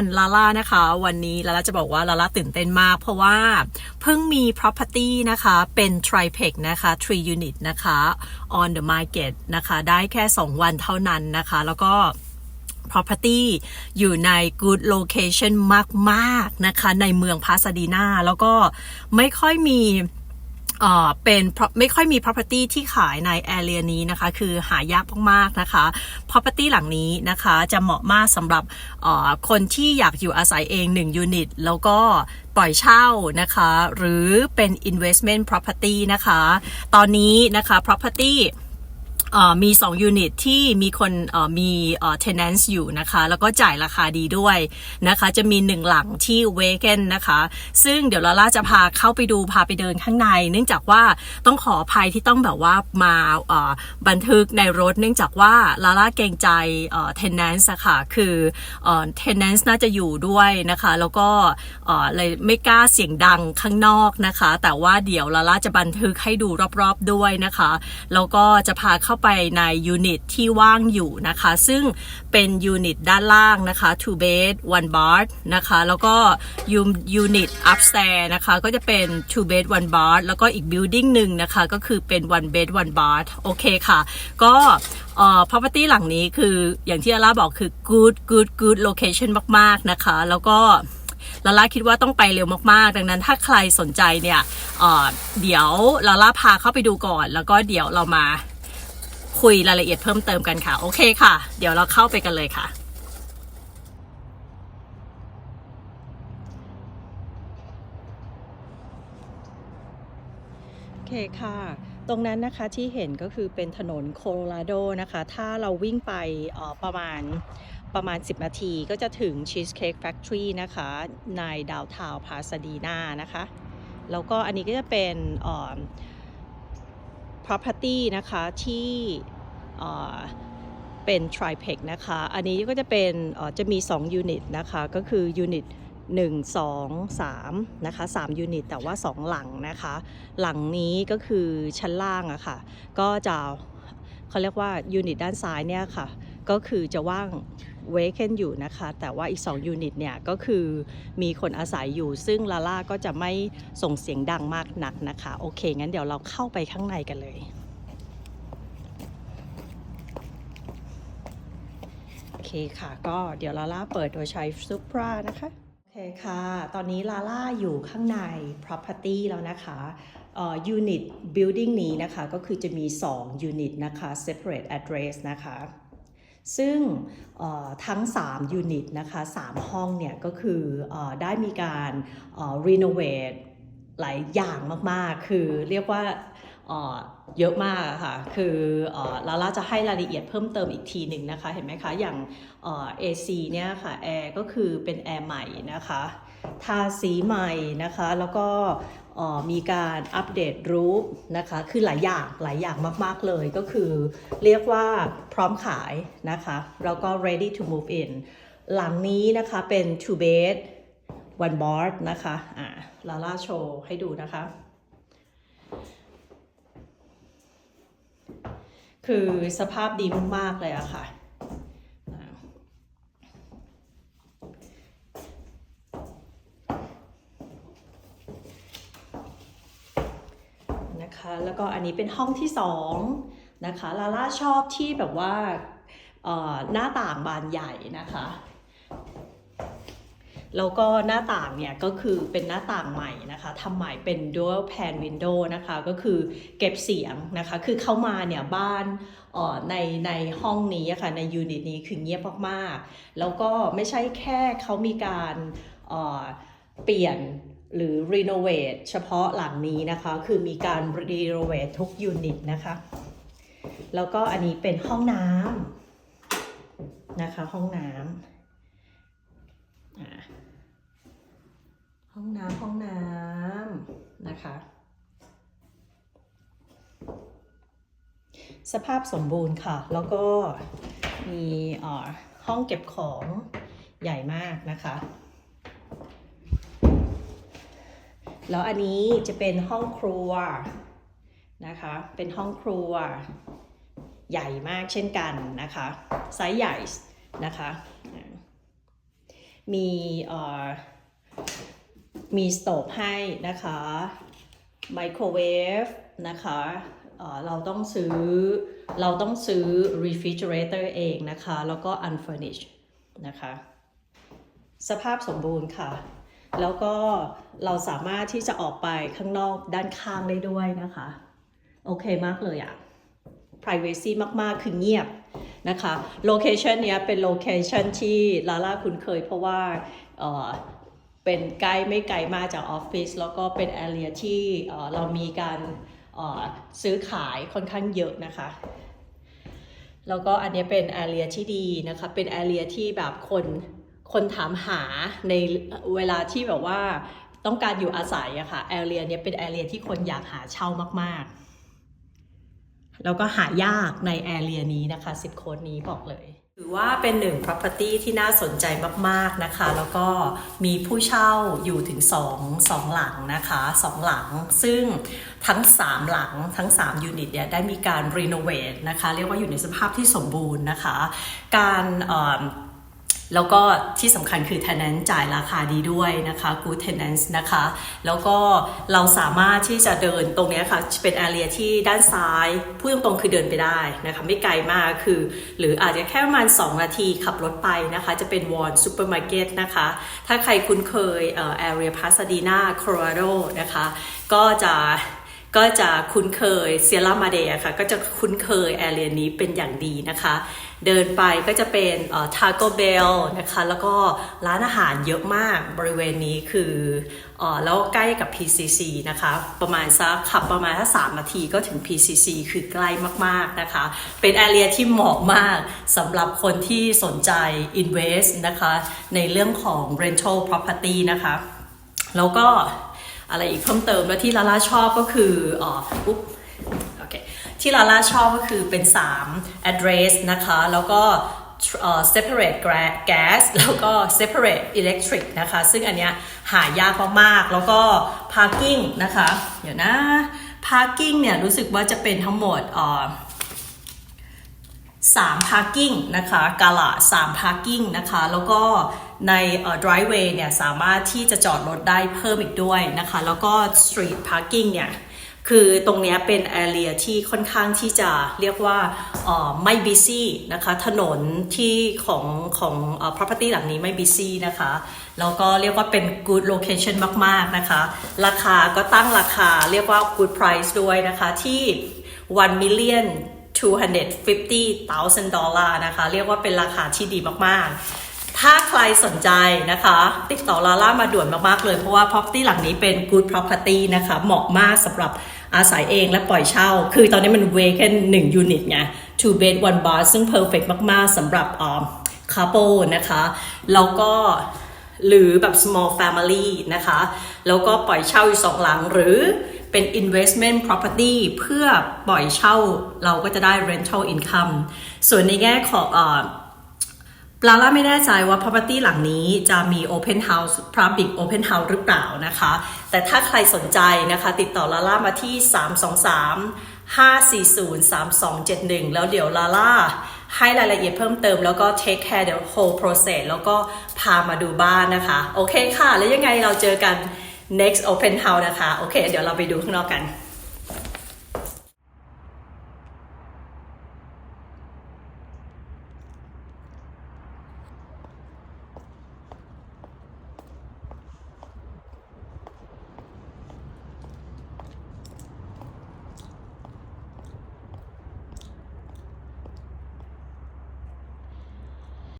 นลาล่านะคะ วันนี้ลาล่าจะบอกว่าลาล่าตื่นเต้นมาก เพราะว่าเพิ่งมี property นะคะเป็น triplex นะคะ3 unit นะคะ on the market นะคะได้แค่ 2 วันเท่านั้นนะคะ แล้วก็ property อยู่ใน good location มาก ๆ นะคะ ในเมืองพาสดีนาแล้วก็ไม่ค่อยมี เอ่อเป็นไม่ค่อยมี property ที่ขายใน area นี้นะคะ คือหายากมากๆนะคะ property หลังนี้นะคะจะเหมาะมากสำหรับคนที่อยากอยู่อาศัยเอง 1 unit แล้วก็ปล่อยเช่านะคะ หรือเป็น investment property นะคะ ตอนนี้นะคะ property มี2ยูนิตที่มีคนมีเอ่อ tenants อยู่นะคะ แล้วก็จ่ายราคาดีด้วยนะคะ จะมีหนึ่งหลังที่ vacant นะคะ ซึ่งเดี๋ยวลาล่าจะพาเข้าไปดูพาไปเดินข้างใน เนื่องจากว่าต้องขออภัยที่ต้องแบบว่ามาบันทึกในรถ เนื่องจากว่าลาล่าเกรงใจเอ่อ tenants อะค่ะ คือเอ่อ tenants น่าจะอยู่ด้วยนะคะ แล้วก็เอ่อเลยไม่กล้าเสียงดังข้างนอกนะคะ แต่ว่าเดี๋ยวลาล่าจะบันทึกให้ดูรอบๆด้วยนะคะ แล้วก็จะพาเข้าไปไปในยูนิตที่ว่างอยู่นะคะ ซึ่งเป็นยูนิตด้านล่างนะคะ two bed one bath นะคะ แล้วก็ยูนิต upstairs นะคะ ก็จะเป็น two bed one bath แล้วก็อีก building หนึ่งนะคะ ก็คือเป็น one bed one bath โอเคค่ะ ก็เอ่อ property หลังนี้คืออย่างที่อาล่าบอกคือ good good good location มาก ๆ นะคะ แล้วก็ลาล่าคิดว่าต้องไปเร็วมากๆ ดังนั้นถ้าใครสนใจเนี่ยเเดี๋ยวลาล่าพาเข้าไปดูก่อน แล้วก็เดี๋ยวเรามา คุยรายละเอียดเพิ่มเติมกันค่ะ โอเคค่ะ เดี๋ยวเราเข้าไปกันเลยค่ะโอเคค่ะตรงนั้นนะคะที่เห็นก็คือเป็นถนนโคโลราโดนะคะ ถ้าเราวิ่งไปออประมาณประมาณ 10 นาทีก็จะถึง Cheesecake Factory นะคะในดาวทาวพาสดีนานะคะ แล้วก็อันนี้ก็จะเป็นออ property นะคะที่เป็น triplex นะคะ อันนี้ก็จะเป็นจะมี2 unit นะคะ ก็คือ unit 1 2 3นะคะ3ยูนิตแต่ว่า 2 หลังนะคะ หลังนี้ก็คือชั้นล่างอะค่ะ ก็จะเขาเรียกว่ายูนิตด้านซ้ายเนี่ยค่ะ ก็คือจะว่าง vacant อยู่นะคะ แต่ว่าอีก 2 ยูนิตเนี่ยก็คือมีคนอาศัยอยู่ ซึ่งลาล่าก็จะไม่ส่งเสียงดังมากนักนะคะ โอเค งั้นเดี๋ยวเราเข้าไปข้างในกันเลย โอเคค่ะ ก็เดี๋ยวลาล่าเปิดโดยใช้ Supra นะคะโอเคค่ะ ตอนนี้ลาล่าอยู่ข้างใน property แล้วนะคะเอ่อ unit building นี้นะคะ ก็คือจะมี 2 unit นะคะ separate address นะคะ ซึ่งทั้ง 3 ยูนิตนะคะ3ห้องเนี่ยก็คืออได้มีการรีโนเวทหลายอย่างมากๆ คือเรียกว่าเยอะมากค่ะ คือลาล่าจะให้รายละเอียดเพิ่มเติมอีกทีหนึ่งนะคะ เห็นไหมคะ อย่างเอซี AC เนี่ยค่ะ แอร์ก็คือเป็นแอร์ใหม่นะคะ ทาสีใหม่นะคะ แล้วก็มีการอัปเดตรูปนะคะ คือหลายอย่างหลายอย่างมาก ๆ เลยก็คือเรียกว่าพร้อมขายนะคะ แล้วก็ ready to move in หลังนี้นะคะเป็น two bed one bath นะคะอ่าลาล่าโชว์ให้ดูนะคะ คือสภาพดีมาก ๆ เลยอะค่ะา นะคะ แล้วก็อันนี้เป็นห้องที่สองนะคะลาล่าชอบที่แบบว่าหน้าต่างบานใหญ่นะคะแล้วก็หน้าต่างเนี่ยก็คือเป็นหน้าต่างใหม่นะคะทำใหม่เป็น dual pan window นะคะก็คือเก็บเสียงนะคะคือเข้ามาเนี่ยบ้านในในห้องนี้ค่ะในยูนิตนี้คือเงียบมากๆ แล้วก็ไม่ใช่แค่เขามีการเปลี่ยน หรือ renovate เฉพาะหลังนี้นะคะ คือมีการ renovate ทุกยูนิตนะคะ แล้วก็อันนี้เป็นห้องน้ำนะคะ ห้องน้ำห้องน้ำห้องน้ำนะคะ สภาพสมบูรณ์ค่ะ แล้วก็มีอ่อห้องเก็บของใหญ่มากนะคะ แล้วอันนี้จะเป็นห้องครัวนะคะ เป็นห้องครัว ใหญ่มากเช่นกันนะคะไซส์ใหญ่นะคะ มีเอ่อมีสโตบให้นะคะไมโครเวฟนะคะเอ่อเราต้องซื้อเราต้องซื้อ refrigerator เองนะคะ แล้วก็ unfurnished นะคะ สภาพสมบูรณ์ค่ะ แล้วก็เราสามารถที่จะออกไปข้างนอกด้านข้างได้ด้วยนะคะ โอเคมากเลยอะ privacy มาก ๆ คือเงียบนะคะโลเคชันเนี้ยเป็นโลเคชันที่ลาล่าคุ้นเคยเพราะว่าเออเป็นใกล้ไม่ไกลมากจากออฟฟิศแล้วก็เป็นแอเรียที่เออเรามีการเออซื้อขายค่อนข้างเยอะนะคะแล้วก็อันนี้เป็นแอเรียที่ดีนะคะ เป็นแอเรียที่แบบคน คนถามหาในเวลาที่แบบว่าต้องการอยู่อาศัยอะค่ะแอเรียเนี้ยเป็นแอเรียที่คนอยากหาเช่ามากๆ แล้วก็หายากในแอเรียนี้นะคะ10โค้ดนี้บอกเลยถือว่าเป็นหนึ่ง property ที่น่าสนใจมากๆนะคะ แล้วก็มีผู้เช่าอยู่ถึง2 2หลังนะคะ2หลัง ซึ่งทั้ง 3 หลังทั้ง3ยูนิตเนี่ยได้มีการรีโนเวทนะคะ เรียกว่าอยู่ในสภาพที่สมบูรณ์นะคะ การ แล้วก็ที่สำคัญคือ tenant จ่ายราคาดีด้วยนะคะ good tenants นะคะ แล้วก็เราสามารถที่จะเดินตรงเนี้ยค่ะ เป็น area ที่ด้านซ้ายพูดตรงๆคือเดินไปได้นะคะ ไม่ไกลมากคือ หรืออาจจะแค่ประมาณ 2 นาทีขับรถไปนะคะ จะเป็น Wall Supermarket นะคะ ถ้าใครคุ้นเคยเอ่อ area Pasadena Colorado นะคะ ก็จะ ก็จะคุ้นเคยเซียร่ามาเดค่ะ ก็จะคุ้นเคยแอเรียนี้เป็นอย่างดีนะคะ เดินไปก็จะเป็นทาโกเบลนะคะ แล้วก็ร้านอาหารเยอะมากบริเวณนี้คือออแล้วใกล้กับ PCC นะคะ ประมาณสักขับประมาณถ้าสามนาทีก็ถึง PCC คือใกล้มากๆนะคะ เป็นแอเรียที่เหมาะมากสำหรับคนที่สนใจ invest นะคะ ในเรื่องของ rental property นะคะ แล้วก็ อะไรอีกเพิ่มเติมแล้วที่ลาล่าชอบก็คืออ๋ออุ๊บโอเคที่ลาล่าชอบก็คือเป็น 3 address นะคะ แล้วก็เอ่อ separate gas แล้วก็ separate electric นะคะ ซึ่งอันเนี้ยหายากมากๆ แล้วก็ parking นะคะ เดี๋ยวนะ parking เนี่ยรู้สึกว่าจะเป็นทั้งหมดเอ่อ3 parking นะคะกาละสา3 parking นะคะ แล้วก็ ในเอ่อ driveway เนี่ยสามารถที่จะจอดรถได้เพิ่มอีกด้วยนะคะ แล้วก็ street parking เนี่ยคือตรงเนี้ยเป็น area ที่ค่อนข้างที่จะเรียกว่าเอ่อไม่ busy นะคะ ถนนที่ของของอ่อ property หลังนี้ไม่ busy นะคะ แล้วก็เรียกว่าเป็น good location มาก ๆ นะคะ ราคาก็ตั้งราคาเรียกว่า good price ด้วยนะคะที่ 1 million 250,000ดอลลาร์นะคะ เรียกว่าเป็นราคาที่ดีมาก ๆ ถ้าใครสนใจนะคะ ติดต่อลาล่ามาด่วนมาก ๆ เลย เพราะว่า property หลังนี้เป็น good property นะคะ เหมาะมากสำหรับอาศัยเองและปล่อยเช่า คือตอนนี้มัน vacant 1 unit ไง two bed one bath ซึ่ง perfect มาก ๆสำหรับอ่อ couple นะคะ แล้วก็หรือแบบ small family นะคะ แล้วก็ปล่อยเช่าอยู่สองหลังหรือเป็น investment property เพื่อปล่อยเช่าเราก็จะได้ rental income ส่วนในแง่ของอ ลาล่าไม่แน่ใจว่า property หลังนี้จะมี open house public open house หรือเปล่านะคะ แต่ถ้าใครสนใจนะคะ ติดต่อลาล่ามาที่ 323 540 3271 แล้วเดี๋ยวลาล่าให้รายละเอียดเพิ่มเติมแล้วก็ take care the whole process แล้วก็พามาดูบ้านนะคะ โอเคค่ะ แล้วยังไงเราเจอกัน next open house นะคะ โอเค เดี๋ยวเราไปดูข้างนอกกัน